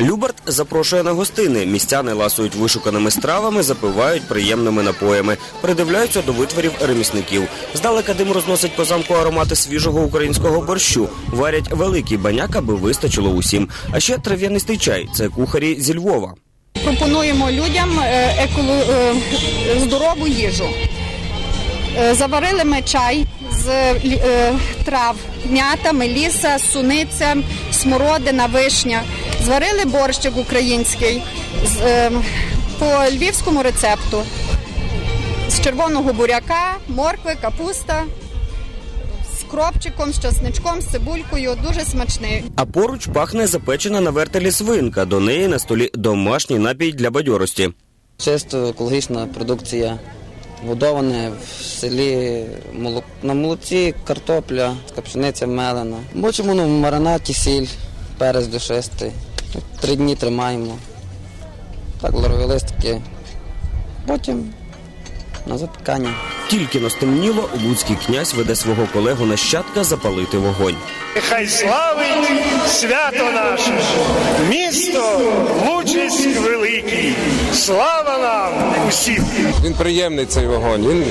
Любарт запрошує на гостини. Містяни ласують вишуканими стравами, запивають приємними напоями, придивляються до витворів ремісників. Здалека дим розносить по замку аромати свіжого українського борщу. Варять великий баняк, аби вистачило усім. А ще трав'янистий чай це кухарі зі Львова. Пропонуємо людям е, еколо... е, здорову їжу. Е, Заварили ми чай з трав, м'ята, меліса, суниця, смородина, вишня. Зварили борщик український з, е, по львівському рецепту з червоного буряка, моркви, капуста, з кропчиком, з часничком, з цибулькою. Дуже смачний. А поруч пахне запечена на вертелі свинка. До неї на столі домашній напій для бадьорості. Чисто екологічна продукція, годоване в селі молок... на молоці, картопля, пшениця мелена. Бочимо ну, в маринаті сіль, перець душистий. Три дні тримаємо. Так, листики. Потім на запікання. Тільки но стемніло, луцький князь веде свого колегу нащадка запалити вогонь. Хай славить свято наше, місто Лучиськ великий. Слава нам усім! Він приємний цей вогонь. Він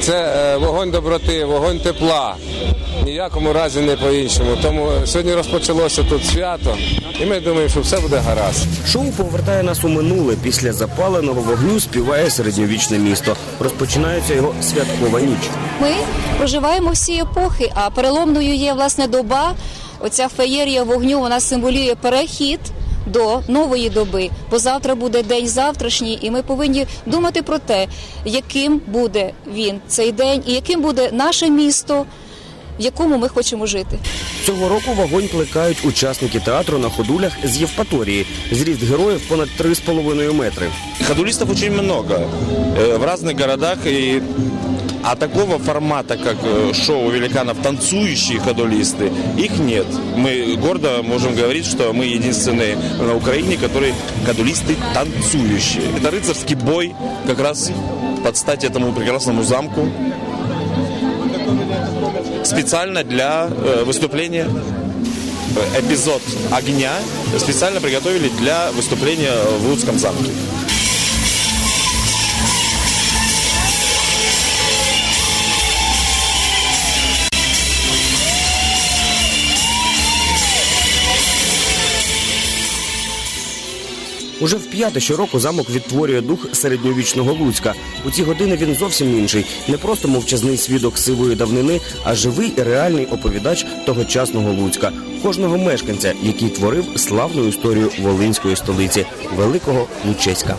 це е, вогонь доброти, вогонь тепла. Ніякому разі не по-іншому. Тому сьогодні розпочалося тут свято, і ми думаємо, що все буде гаразд. Шоу повертає нас у минуле. Після запаленого вогню співає середньовічне місто. Розпочинається його святкова ніч. Ми проживаємо всі епохи, а переломною є власне доба. Оця феєрія вогню вона символює перехід до нової доби, бо завтра буде день завтрашній, і ми повинні думати про те, яким буде він цей день, і яким буде наше місто, в якому ми хочемо жити. Цього року вогонь плекають учасники театру на ходулях з Євпаторії. Зріст героїв понад 3,5 метри. Ходулистов очень много э, в разных городах. И... А такого формата, как э, шоу великанов «Танцующие ходулисты», их нет. Мы гордо можем говорить, что мы единственные на Украине, которые ходулисты танцующие. Это рыцарский бой как раз под стать этому прекрасному замку. Специально для э, выступления э, эпизод огня специально приготовили для выступления в Луцком замке. Уже вп'яте щороку замок відтворює дух середньовічного Луцька. У ці години він зовсім інший. Не просто мовчазний свідок сивої давнини, а живий і реальний оповідач тогочасного Луцька, кожного мешканця, який творив славну історію Волинської столиці, великого Лучеська.